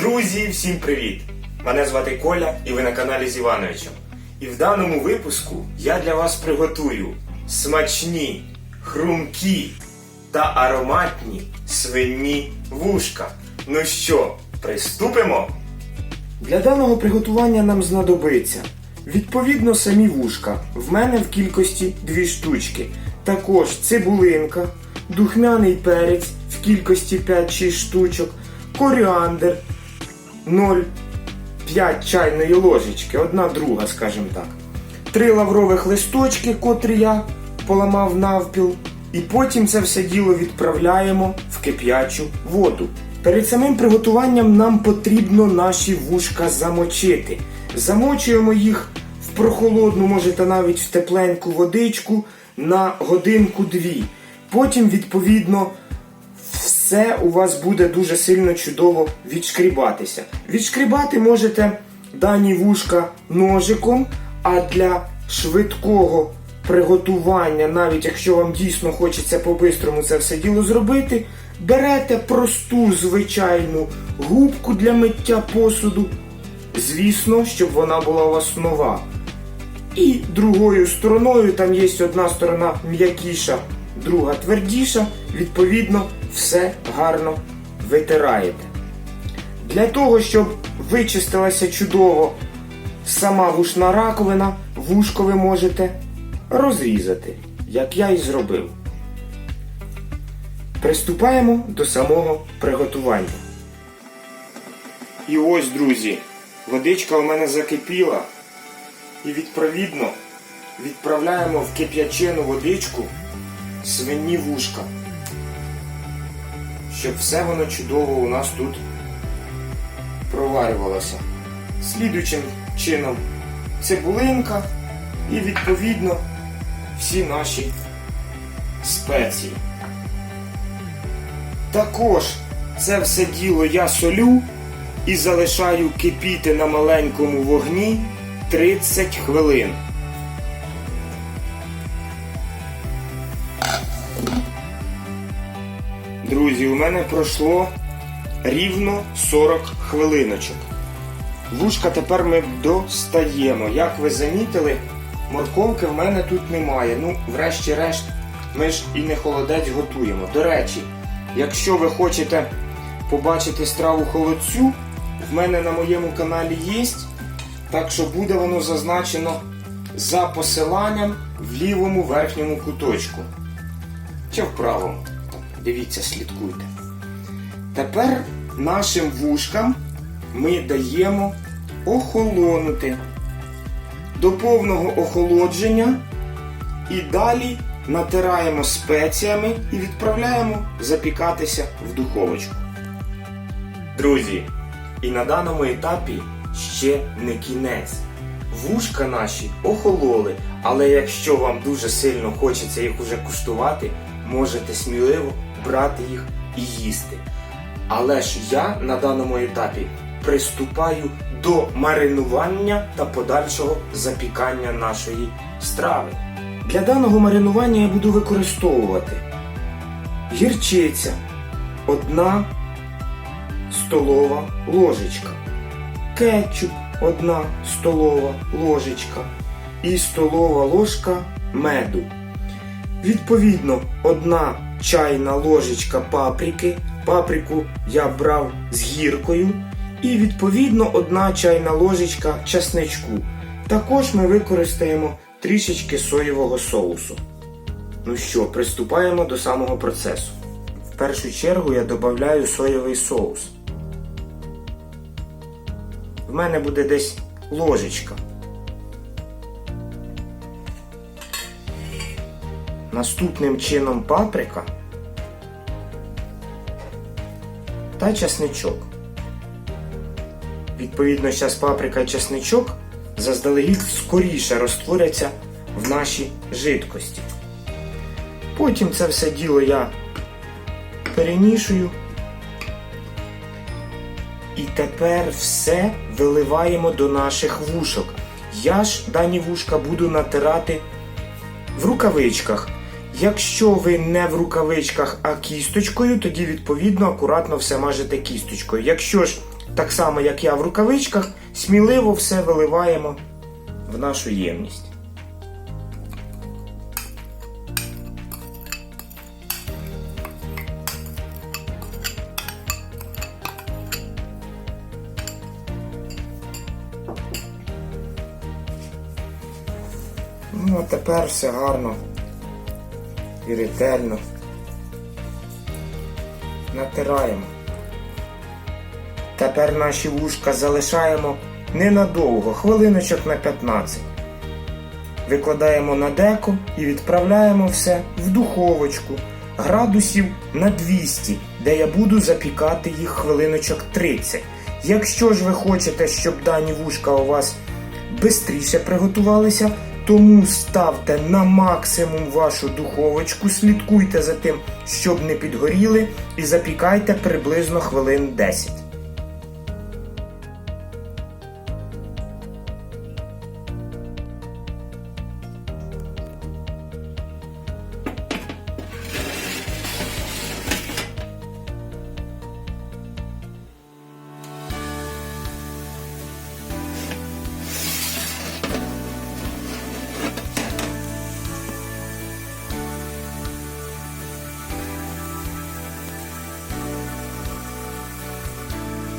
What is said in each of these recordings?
Друзі, всім привіт! Мене звати Коля і ви на каналі з Івановичем. І в даному випуску я для вас приготую смачні, хрумкі та ароматні свині вушка. Ну що, приступимо? Для даного приготування нам знадобиться відповідно самі вушка. В мене в кількості дві штучки. Також цибулинка, духмяний перець в кількості 5-6 штучок, коріандр 0,5 чайної ложечки, одна друга, скажімо так. Три лаврових листочки, котрі я поламав навпіл. І потім це все діло відправляємо в кип'ячу воду. Перед самим приготуванням нам потрібно наші вушка замочити. Замочуємо їх в прохолодну, можете навіть в тепленьку водичку на годинку-дві. Потім, відповідно, все у вас буде дуже сильно чудово відшкрібатися. Відшкрібати можете дані вушка ножиком, а для швидкого приготування, навіть якщо вам дійсно хочеться по-бистрому це все діло зробити, берете просту звичайну губку для миття посуду. Звісно, щоб вона була у вас нова. І другою стороною, там є одна сторона м'якіша, друга твердіша, відповідно, все гарно витираєте. Для того, щоб вичистилася чудово сама вушна раковина, вушко ви можете розрізати, як я і зробив. Приступаємо до самого приготування. І ось, друзі, водичка у мене закипіла. І відповідно відправляємо в кип'ячену водичку свині вушка, щоб все воно чудово у нас тут проварювалося. Слідуючим чином цибулинка і відповідно всі наші спеції. Також це все діло я солю і залишаю кипіти на маленькому вогні 30 хвилин. Друзі, у мене пройшло рівно 40 хвилиночок. Вушка тепер ми достаємо. Як ви замітили, морковки в мене тут немає. Ну, врешті-решт, ми ж і не холодець готуємо. До речі, якщо ви хочете побачити страву холодцю, в мене на моєму каналі є. Так що буде воно зазначено за посиланням в лівому верхньому куточку. Чи в правому. Дивіться, слідкуйте. Тепер нашим вушкам ми даємо охолонути до повного охолодження і далі натираємо спеціями і відправляємо запікатися в духовочку. Друзі, і на даному етапі ще не кінець. Вушка наші охололи, але якщо вам дуже сильно хочеться їх уже куштувати, можете сміливо брати їх і їсти. Але ж я на даному етапі приступаю до маринування та подальшого запікання нашої страви. Для даного маринування я буду використовувати гірчиця, одна столова ложечка, кетчуп, одна столова ложечка і столова ложка меду. Відповідно, одна чайна ложечка паприки. Паприку я брав з гіркою. І відповідно одна чайна ложечка часничку. Також ми використаємо трішечки соєвого соусу. Ну що, приступаємо до самого процесу. В першу чергу я додаю соєвий соус. В мене буде десь ложечка. Наступним чином паприка та часничок. Відповідно, зараз паприка і часничок заздалегідь скоріше розтворяться в нашій жидкості. Потім це все діло я перемішую. І тепер все виливаємо до наших вушок. Я ж дані вушка буду натирати в рукавичках. Якщо ви не в рукавичках, а кісточкою, тоді відповідно акуратно все мажете кісточкою. Якщо ж так само як я в рукавичках, сміливо все виливаємо в нашу ємність. Ну, а тепер все гарно і ретельно натираємо. Тепер наші вушка залишаємо ненадовго, хвилиночок на 15. Викладаємо на деко і відправляємо все в духовочку градусів на 200, де я буду запікати їх хвилиночок 30. Якщо ж ви хочете, щоб дані вушка у вас швидше приготувалися, тому ставте на максимум вашу духовочку, слідкуйте за тим, щоб не підгоріли, і запікайте приблизно хвилин 10.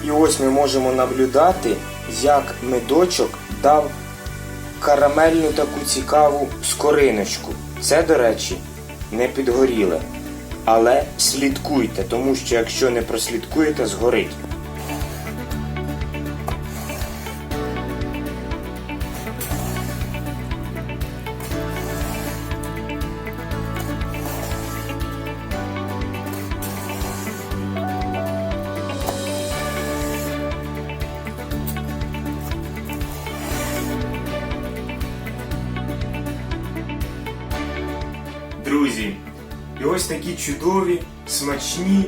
І ось ми можемо наблюдати, як медочок дав карамельну таку цікаву скориночку. Це, до речі, не підгоріле. Але слідкуйте, тому що якщо не прослідкуєте, згорить. Друзі, і ось такі чудові, смачні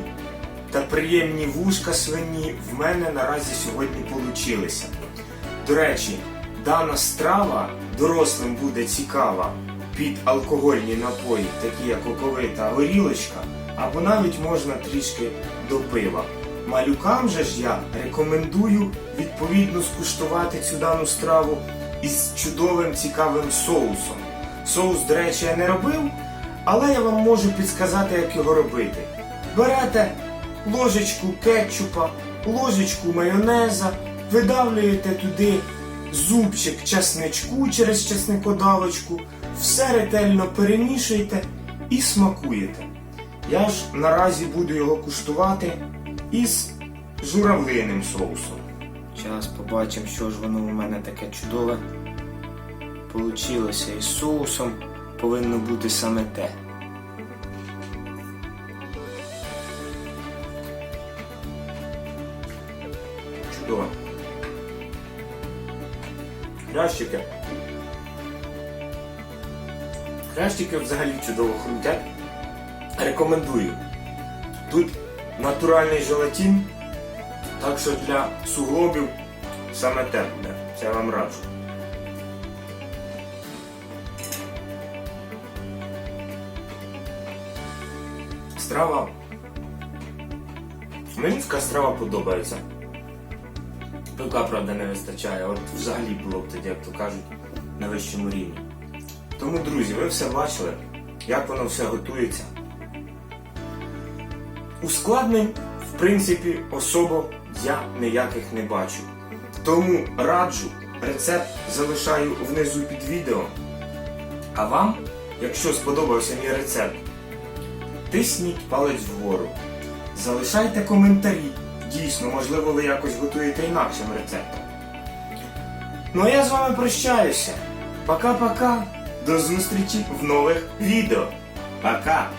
та приємні вушка свині в мене наразі сьогодні получилися. До речі, дана страва дорослим буде цікава під алкогольні напої, такі як оковита горілочка, або навіть можна трішки до пива. Малюкам же ж я рекомендую відповідно скуштувати цю дану страву із чудовим цікавим соусом. Соус, до речі, я не робив, але я вам можу підсказати, як його робити. Берете ложечку кетчупа, ложечку майонеза, видавлюєте туди зубчик часничку через часникодавочку, все ретельно перемішуєте і смакуєте. Я ж наразі буду його куштувати із журавлиним соусом. Зараз побачимо, що ж воно у мене таке чудове получилося із соусом повинно бути саме те. Чудово. Хрящики. Хрящики взагалі чудово хрумтять. Рекомендую. Тут натуральний желатин, так що для суглобів саме те буде. Це я вам раджу. Страва. Мені така страва подобається. Пилка, правда, не вистачає. От взагалі було б тоді, як то кажуть, на вищому рівні. Тому, друзі, ви все бачили, як воно все готується. Ускладнень, в принципі, особо я ніяких не бачу. Тому раджу, рецепт залишаю внизу під відео. А вам, якщо сподобався мій рецепт, тисніть палець вгору. Залишайте коментарі. Дійсно, можливо, ви якось готуєте інакшим рецептом. Ну а я з вами прощаюся. Пока-пока. До зустрічі в нових відео. Пока!